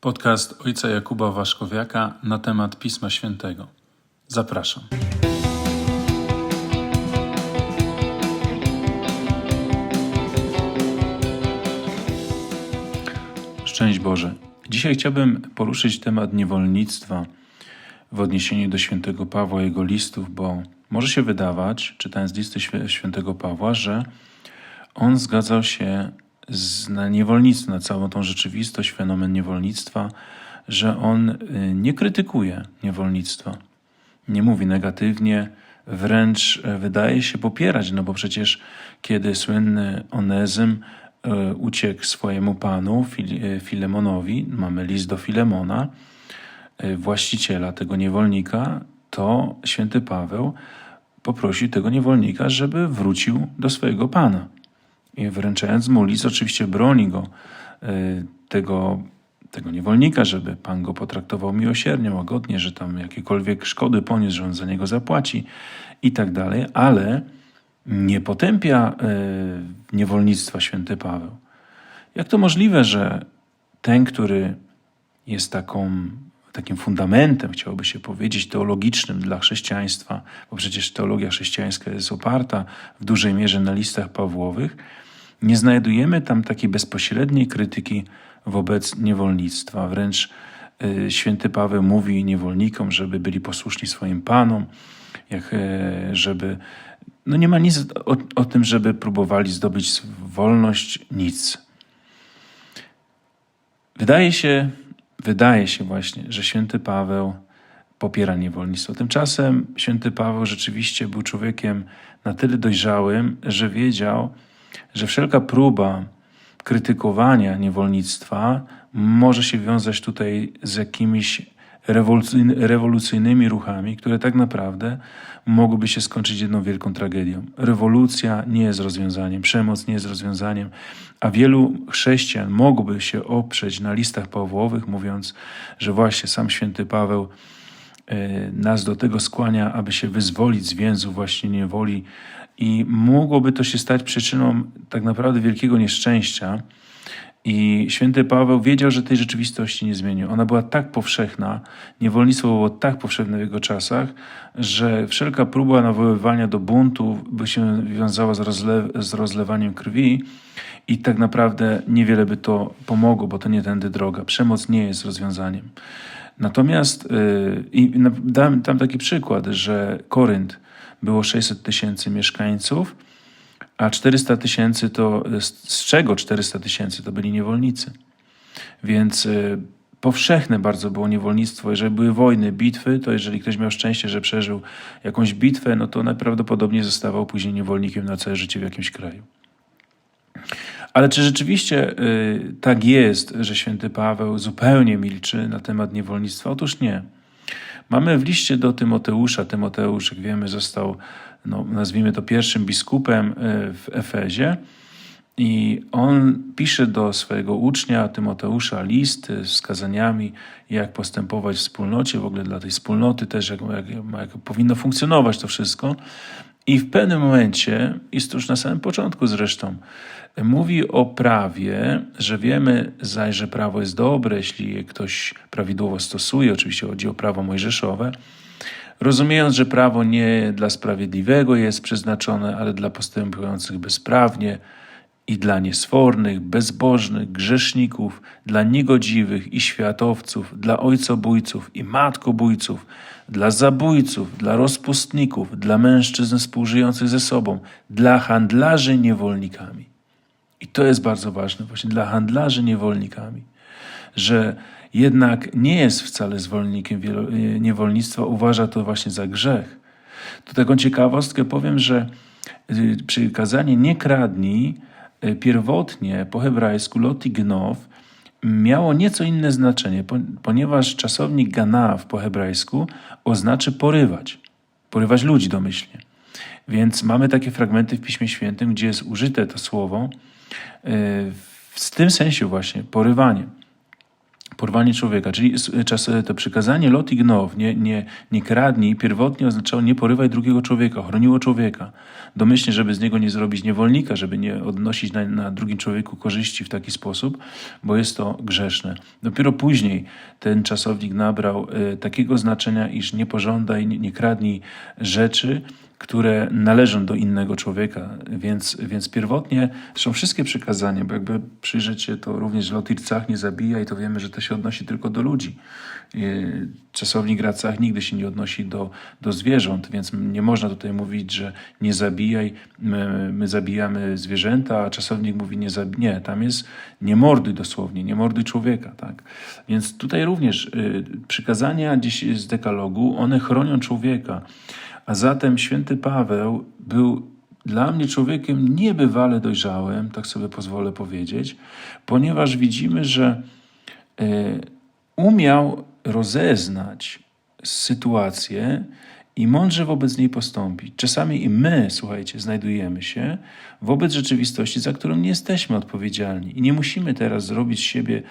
Podcast ojca Jakuba Waszkowiaka na temat Pisma Świętego. Zapraszam. Szczęść Boże. Dzisiaj chciałbym poruszyć temat niewolnictwa w odniesieniu do świętego Pawła i jego listów, bo może się wydawać, czytając listy świętego Pawła, że on zgadzał się na niewolnictwo, na całą tą rzeczywistość, fenomen niewolnictwa, że on y, nie krytykuje niewolnictwa, nie mówi negatywnie, wręcz e, wydaje się popierać, no bo przecież kiedy słynny Onezym e, uciekł swojemu panu e, Filemonowi, mamy list do Filemona, właściciela tego niewolnika, to święty Paweł poprosił tego niewolnika, żeby wrócił do swojego pana. I wręczając mu list, oczywiście broni go, y, tego, tego niewolnika, żeby pan go potraktował miłosiernie, łagodnie, że tam jakiekolwiek szkody poniósł, że on za niego zapłaci i tak dalej, ale nie potępia y, niewolnictwa święty Paweł. Jak to możliwe, że ten, który jest taką, takim fundamentem, chciałoby się powiedzieć, teologicznym dla chrześcijaństwa, bo przecież teologia chrześcijańska jest oparta w dużej mierze na listach Pawłowych, nie znajdujemy tam takiej bezpośredniej krytyki wobec niewolnictwa. Wręcz y, święty Paweł mówi niewolnikom, żeby byli posłuszni swoim panom, jak, e, żeby. No nie ma nic o, o tym, żeby próbowali zdobyć wolność, nic. Wydaje się, wydaje się właśnie, że święty Paweł popiera niewolnictwo. Tymczasem święty Paweł rzeczywiście był człowiekiem na tyle dojrzałym, że wiedział, że wszelka próba krytykowania niewolnictwa może się wiązać tutaj z jakimiś rewolucyjny- rewolucyjnymi ruchami, które tak naprawdę mogłyby się skończyć jedną wielką tragedią. Rewolucja nie jest rozwiązaniem, przemoc nie jest rozwiązaniem, a wielu chrześcijan mogłoby się oprzeć na listach Pawłowych, mówiąc, że właśnie sam święty Paweł nas do tego skłania, aby się wyzwolić z więzów właśnie niewoli i mogłoby to się stać przyczyną tak naprawdę wielkiego nieszczęścia. I święty Paweł wiedział, że tej rzeczywistości nie zmieni. Ona była tak powszechna, niewolnictwo było tak powszechne w jego czasach, że wszelka próba nawoływania do buntu by się wiązała z, z rozlewaniem krwi i tak naprawdę niewiele by to pomogło, bo to nie tędy droga. Przemoc nie jest rozwiązaniem. Natomiast yy, dałem tam taki przykład, że Korynt było 600 tysięcy mieszkańców, a 400 tysięcy to, z, czego 400 tysięcy to byli niewolnicy. Więc y, powszechne bardzo było niewolnictwo. Jeżeli były wojny, bitwy, to jeżeli ktoś miał szczęście, że przeżył jakąś bitwę, no to najprawdopodobniej zostawał później niewolnikiem na całe życie w jakimś kraju. Ale czy rzeczywiście y, tak jest, że święty Paweł zupełnie milczy na temat niewolnictwa? Otóż nie. Mamy w liście do Tymoteusza, Tymoteusz, jak wiemy, został, no, nazwijmy to, pierwszym biskupem y, w Efezie. I on pisze do swojego ucznia Tymoteusza list z wskazaniami, jak postępować w wspólnocie, w ogóle dla tej wspólnoty też, jak, jak, jak powinno funkcjonować to wszystko. I w pewnym momencie, to już na samym początku zresztą, mówi o prawie, że wiemy zaś, że prawo jest dobre, jeśli je ktoś prawidłowo stosuje, oczywiście chodzi o prawo mojżeszowe, rozumiejąc, że prawo nie dla sprawiedliwego jest przeznaczone, ale dla postępujących bezprawnie i dla niesfornych, bezbożnych, grzeszników, dla niegodziwych i światowców, dla ojcobójców i matkobójców, dla zabójców, dla rozpustników, dla mężczyzn współżyjących ze sobą, dla handlarzy niewolnikami. I to jest bardzo ważne, właśnie dla handlarzy niewolnikami, że jednak nie jest wcale zwolennikiem e, niewolnictwa, uważa to właśnie za grzech. Tu taką ciekawostkę powiem, że y, przykazanie nie kradnij pierwotnie po hebrajsku loti gnow miało nieco inne znaczenie, po- ponieważ czasownik ganaw po hebrajsku oznaczy porywać, porywać ludzi domyślnie. Więc mamy takie fragmenty w Piśmie Świętym, gdzie jest użyte to słowo y, w tym sensie właśnie, porywanie. Porwanie człowieka, czyli czas, to przykazanie lot i gnow, nie, nie, nie kradnij, pierwotnie oznaczało nie porywaj drugiego człowieka, chroniło człowieka. Domyślnie, żeby z niego nie zrobić niewolnika, żeby nie odnosić na, na drugim człowieku korzyści w taki sposób, bo jest to grzeszne. Dopiero później ten czasownik nabrał e, takiego znaczenia, iż nie pożądaj, nie, nie kradnij rzeczy, które należą do innego człowieka. Więc, więc pierwotnie są wszystkie przykazania, bo jakby przyjrzeć się, to również lot i rcach nie zabija i to wiemy, że to się odnosi tylko do ludzi. Czasownik racach nigdy się nie odnosi do, do zwierząt, więc nie można tutaj mówić, że nie zabijaj, my, my zabijamy zwierzęta, a czasownik mówi nie zabijaj. Nie, tam jest nie morduj dosłownie, nie morduj człowieka. Tak? Więc tutaj również yy, przykazania dziś z dekalogu, one chronią człowieka. A zatem święty Paweł był dla mnie człowiekiem niebywale dojrzałym, tak sobie pozwolę powiedzieć, ponieważ widzimy, że e, umiał rozeznać sytuację i mądrze wobec niej postąpić. Czasami i my, słuchajcie, znajdujemy się wobec rzeczywistości, za którą nie jesteśmy odpowiedzialni. I nie musimy teraz zrobić z siebie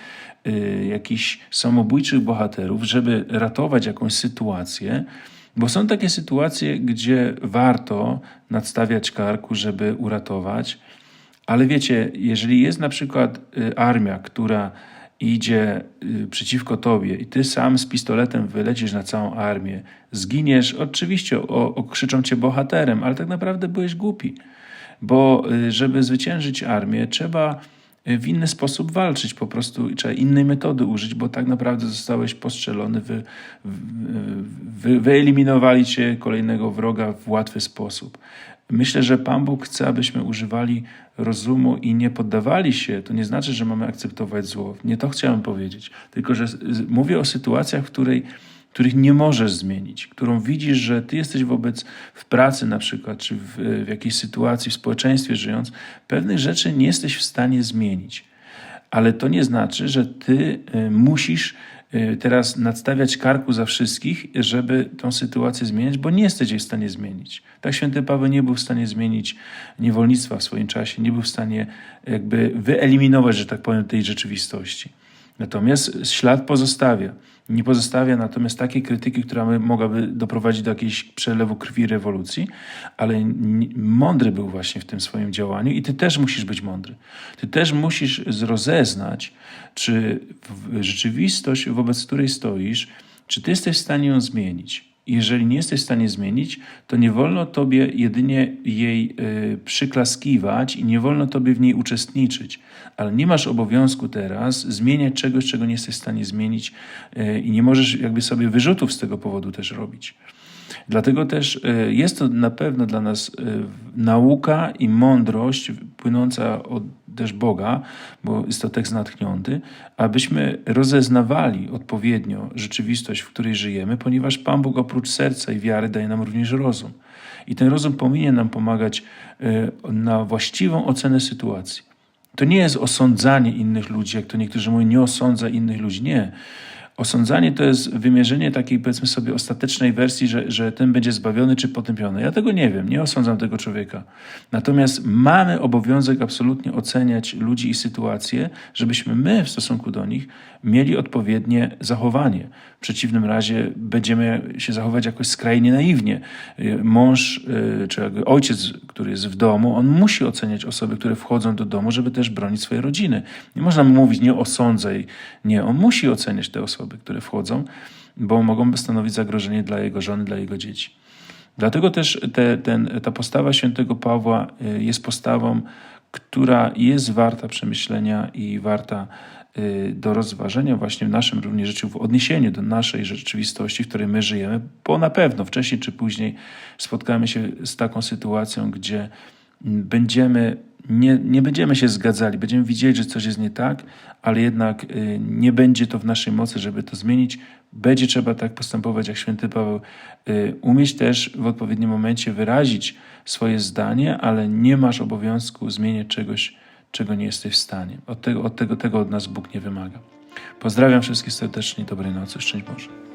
y, jakichś samobójczych bohaterów, żeby ratować jakąś sytuację, bo są takie sytuacje, gdzie warto nadstawiać karku, żeby uratować, ale wiecie, jeżeli jest na przykład y, armia, która idzie y, przeciwko tobie i ty sam z pistoletem wylecisz na całą armię, zginiesz, oczywiście okrzyczą cię bohaterem, ale tak naprawdę byłeś głupi. Bo y, żeby zwyciężyć armię, trzeba w inny sposób walczyć, po prostu trzeba innej metody użyć, bo tak naprawdę zostałeś postrzelony, wy, wy, wyeliminowali cię kolejnego wroga w łatwy sposób. Myślę, że Pan Bóg chce, abyśmy używali rozumu i nie poddawali się. To nie znaczy, że mamy akceptować zło. Nie to chciałem powiedzieć. Tylko, że mówię o sytuacjach, w której których nie możesz zmienić, którą widzisz, że ty jesteś wobec w pracy na przykład, czy w, w jakiejś sytuacji, w społeczeństwie żyjąc, pewnych rzeczy nie jesteś w stanie zmienić. Ale to nie znaczy, że ty y, musisz y, teraz nadstawiać karku za wszystkich, żeby tą sytuację zmienić, bo nie jesteś jej w stanie zmienić. Tak święty Paweł nie był w stanie zmienić niewolnictwa w swoim czasie, nie był w stanie jakby wyeliminować, że tak powiem, tej rzeczywistości. Natomiast ślad pozostawia. Nie pozostawia natomiast takiej krytyki, która by- mogłaby doprowadzić do jakiegoś przelewu krwi rewolucji, ale mądry był właśnie w tym swoim działaniu i ty też musisz być mądry. Ty też musisz rozeznać, czy rzeczywistość, wobec której stoisz, czy ty jesteś w stanie ją zmienić. Jeżeli nie jesteś w stanie zmienić, to nie wolno tobie jedynie jej y, przyklaskiwać i nie wolno tobie w niej uczestniczyć. Ale nie masz obowiązku teraz zmieniać czegoś, czego nie jesteś w stanie zmienić y, i nie możesz jakby sobie wyrzutów z tego powodu też robić. Dlatego też y, jest to na pewno dla nas y, nauka i mądrość płynąca od też Boga, bo jest to tekst natchniący, abyśmy rozeznawali odpowiednio rzeczywistość, w której żyjemy, ponieważ Pan Bóg oprócz serca i wiary daje nam również rozum. I ten rozum powinien nam pomagać y, na właściwą ocenę sytuacji. To nie jest osądzanie innych ludzi, jak to niektórzy mówią, nie osądza innych ludzi. Nie. Osądzanie to jest wymierzenie takiej, powiedzmy sobie, ostatecznej wersji, że, że ten będzie zbawiony czy potępiony. Ja tego nie wiem, nie osądzam tego człowieka. Natomiast mamy obowiązek absolutnie oceniać ludzi i sytuacje, żebyśmy my w stosunku do nich mieli odpowiednie zachowanie. W przeciwnym razie będziemy się zachować jakoś skrajnie naiwnie. Mąż y, czy ojciec, który jest w domu, on musi oceniać osoby, które wchodzą do domu, żeby też bronić swojej rodziny. Nie można mówić, nie osądzaj. Nie, on musi oceniać te osoby, które wchodzą, bo mogą stanowić zagrożenie dla jego żony, dla jego dzieci. Dlatego też te, ten, ta postawa świętego Pawła y, jest postawą, która jest warta przemyślenia i warta y, do rozważenia właśnie w naszym również życiu, w odniesieniu do naszej rzeczywistości, w której my żyjemy, bo na pewno wcześniej czy później spotkamy się z taką sytuacją, gdzie będziemy, nie, nie będziemy się zgadzali, będziemy widzieli, że coś jest nie tak, ale jednak y, nie będzie to w naszej mocy, żeby to zmienić. Będzie trzeba tak postępować, jak święty Paweł, y, umieć też w odpowiednim momencie wyrazić swoje zdanie, ale nie masz obowiązku zmieniać czegoś, czego nie jesteś w stanie. Od tego, od tego, tego od nas Bóg nie wymaga. Pozdrawiam wszystkich serdecznie, dobrej nocy, szczęść Boże.